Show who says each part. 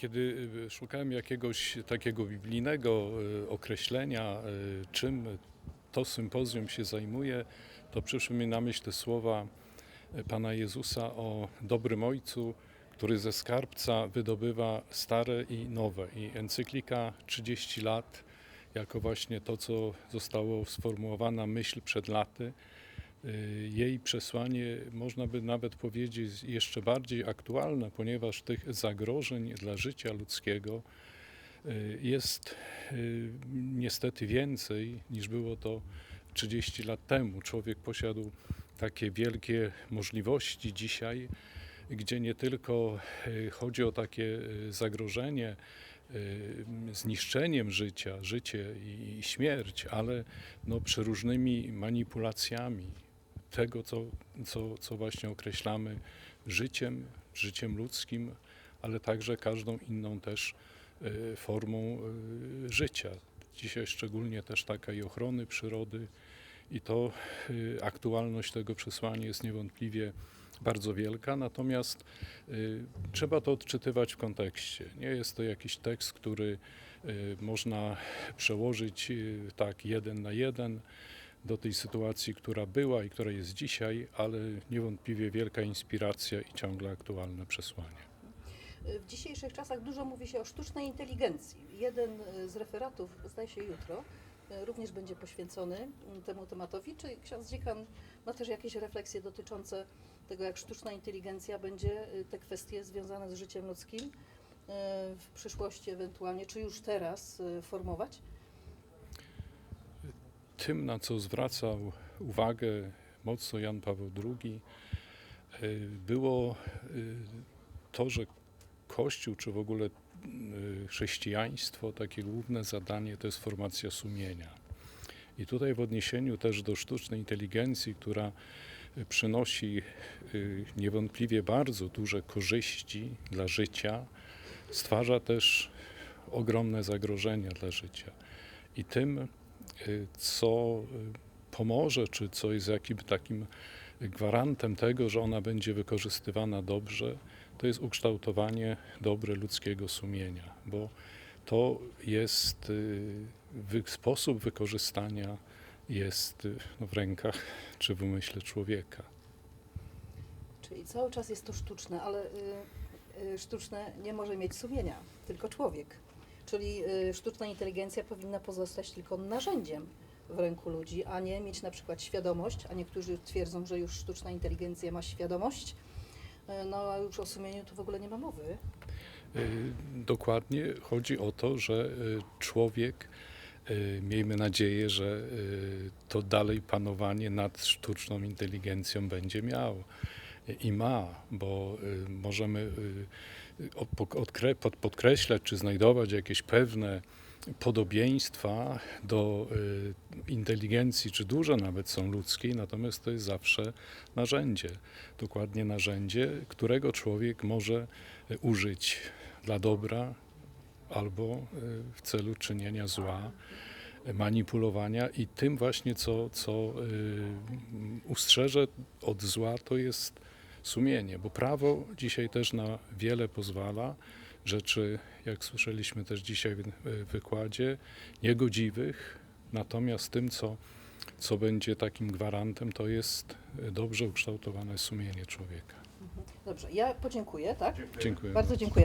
Speaker 1: Kiedy y, szukałem jakiegoś takiego biblijnego y, określenia, y, czym to sympozjum się zajmuje, to przyszły mi na myśl te słowa Pana Jezusa o dobrym Ojcu, który ze skarbca wydobywa stare i nowe. I encyklika 30 lat, jako właśnie to, co zostało sformułowana myśl przed laty, jej przesłanie można by nawet powiedzieć jeszcze bardziej aktualne, ponieważ tych zagrożeń dla życia ludzkiego y, jest y, niestety więcej niż było to 30 lat temu. Człowiek posiadł takie wielkie możliwości dzisiaj, gdzie nie tylko y, chodzi o takie y, zagrożenie y, zniszczeniem życia, życie i i śmierć, ale no, przeróżnymi manipulacjami tego, co, co, co właśnie określamy życiem, życiem ludzkim, ale także każdą inną też y, formą y, życia. Dzisiaj szczególnie też taka i ochrony przyrody i to y, aktualność tego przesłania jest niewątpliwie bardzo wielka, natomiast trzeba to odczytywać w kontekście. Nie jest to jakiś tekst, który można przełożyć tak jeden na jeden do tej sytuacji, która była i która jest dzisiaj, ale niewątpliwie wielka inspiracja i ciągle aktualne przesłanie.
Speaker 2: W dzisiejszych czasach dużo mówi się o sztucznej inteligencji. Jeden z referatów, zdaje się jutro, e, również będzie poświęcony temu tematowi. Czy ksiądz dziekan ma też jakieś refleksje dotyczące tego, jak sztuczna inteligencja będzie e, te kwestie związane z życiem ludzkim e, w przyszłości ewentualnie, czy już teraz e, formować?
Speaker 1: Tym, na co zwracał uwagę mocno Jan Paweł II, y, było y, to, że Kościół, czy w ogóle y, chrześcijaństwo, takie główne zadanie to jest formacja sumienia. I tutaj w odniesieniu też do sztucznej inteligencji, która przynosi niewątpliwie bardzo duże korzyści dla życia, stwarza też ogromne zagrożenia dla życia. I tym, co y, pomoże, czy co jest jakimś takim gwarantem tego, że ona będzie wykorzystywana dobrze, to jest ukształtowanie dobre ludzkiego sumienia, bo to jest y, sposób wykorzystania jest y, no, w rękach czy w umyśle człowieka.
Speaker 2: Czyli cały czas jest to sztuczne, ale y, y, sztuczne nie może mieć sumienia, tylko człowiek. Czyli y, sztuczna inteligencja powinna pozostać tylko narzędziem w ręku ludzi, a nie mieć na przykład świadomość, a niektórzy twierdzą, że już sztuczna inteligencja ma świadomość, y, no a już o sumieniu tu w ogóle nie ma mowy.
Speaker 1: Y, Dokładnie chodzi o to, że człowiek, miejmy nadzieję, że to dalej panowanie nad sztuczną inteligencją będzie miał i ma, bo możemy podkreślać czy znajdować jakieś pewne podobieństwa do y, inteligencji, czy duże nawet są ludzkiej, natomiast to jest zawsze narzędzie, dokładnie narzędzie, którego człowiek może y, użyć dla dobra albo y, w celu czynienia zła, manipulowania i tym właśnie, co, co ustrzeże od zła, to jest sumienie, bo prawo dzisiaj też na wiele pozwala, rzeczy, jak słyszeliśmy też dzisiaj w wykładzie, niegodziwych, natomiast tym, co, co będzie takim gwarantem, to jest y, dobrze ukształtowane sumienie człowieka.
Speaker 2: Dobrze, ja podziękuję, tak?
Speaker 1: Dziękuję.
Speaker 2: Bardzo dziękuję.